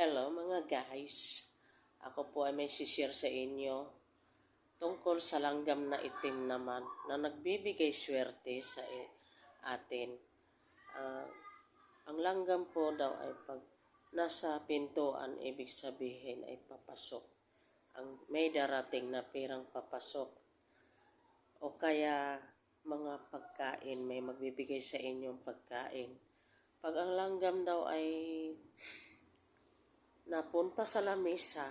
Hello mga guys. Ako po ay may sishare sa inyo tungkol sa langgam na itim naman na nagbibigay swerte sa atin. Ah, ang langgam po daw ay pag nasa pintuan, ibig sabihin ay papasok. Ang may darating na pirang papasok. O kaya mga pagkain, may magbibigay sa inyong pagkain. Pag ang langgam daw ay napunta sa lamesa,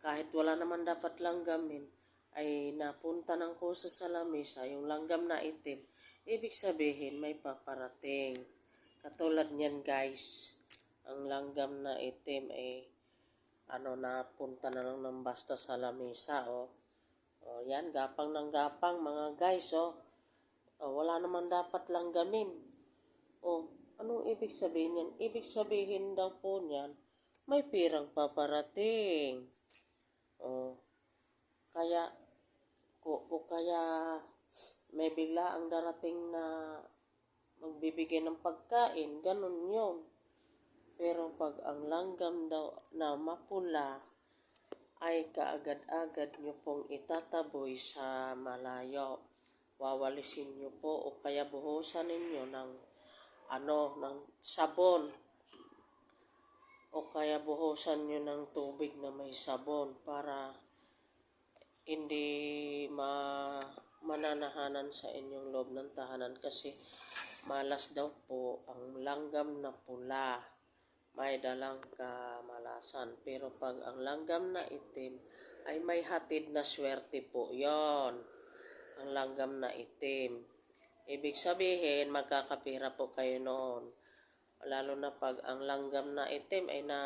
kahit wala naman dapat langgamin, ay napunta ng kusa sa lamesa, yung langgam na itim, ibig sabihin may paparating. Katulad niyan guys, ang langgam na itim ay ano napunta na lang ng basta sa lamesa oh. Oh, yan, gapang ng gapang mga guys oh. oh wala naman dapat langgamin. Oh, anong ibig sabihin yan? Ibig sabihin daw po niyan, may pirang paparating. Oh, kaya, ko, o kaya may bigla ang darating na magbibigay ng pagkain, ganun yun. Pero pag ang langgam daw na mapula, ay kaagad-agad nyo pong itataboy sa malayo. Wawalisin nyo po o kaya buhusan ninyo ng ano, ng sabon. O kaya buhusan nyo ng tubig na may sabon para hindi ma mananahanan sa inyong loob ng tahanan kasi malas daw po ang langgam na pula may dalang kamalasan. Pero pag ang langgam na itim ay may hatid na swerte po yon Ang langgam na itim. Ibig sabihin, magkakapira po kayo noon. Lalo na pag ang langgam na itim ay na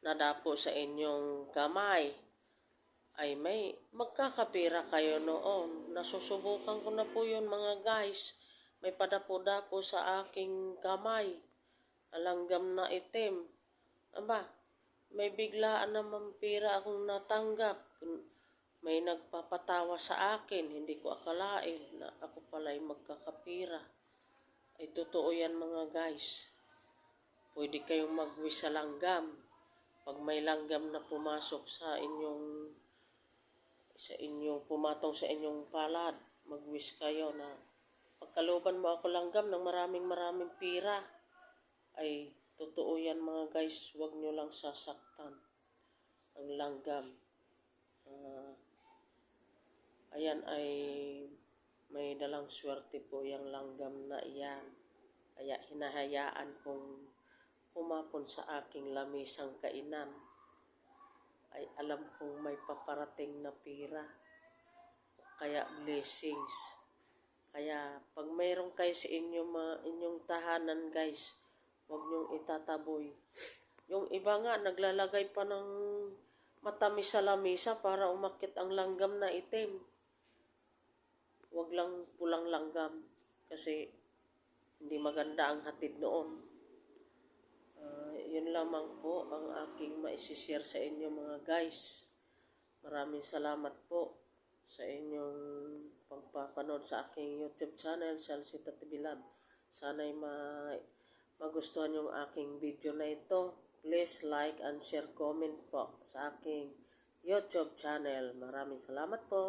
nadapo sa inyong kamay ay may magkakapira kayo noon. Nasusubukan ko na po yun mga guys. May padapo-dapo sa aking kamay alanggam na itim. Aba, may biglaan na mampira akong natanggap. May nagpapatawa sa akin, hindi ko akalain na ako pala ay magkakapira. Ay totoo yan mga guys. Pwede kayong magwis sa langgam. Pag may langgam na pumasok sa inyong sa inyong pumatong sa inyong palad, magwis kayo na pagkaluban mo ako langgam ng maraming maraming pira ay totoo yan mga guys, huwag nyo lang sasaktan ang langgam. Ah, ayan ay may dalang swerte po yung langgam na iyan. Kaya hinahayaan kong pumapon sa aking lamisang kainan. Ay alam kong may paparating na pira. Kaya blessings. Kaya pag mayroon kayo sa inyong, mga, inyong tahanan guys, Huwag niyong itataboy. Yung iba nga, naglalagay pa ng matamis sa lamisa para umakit ang langgam na itim. Huwag lang pulang langgam kasi hindi maganda ang hatid noon. Uh, yun lamang po ang aking maisishare sa inyo mga guys. Maraming salamat po sa inyong pagpapanood sa aking YouTube channel, Salsita TV Lab. Sana'y ma magustuhan yung aking video na ito, please like and share comment po sa aking YouTube channel. Maraming salamat po.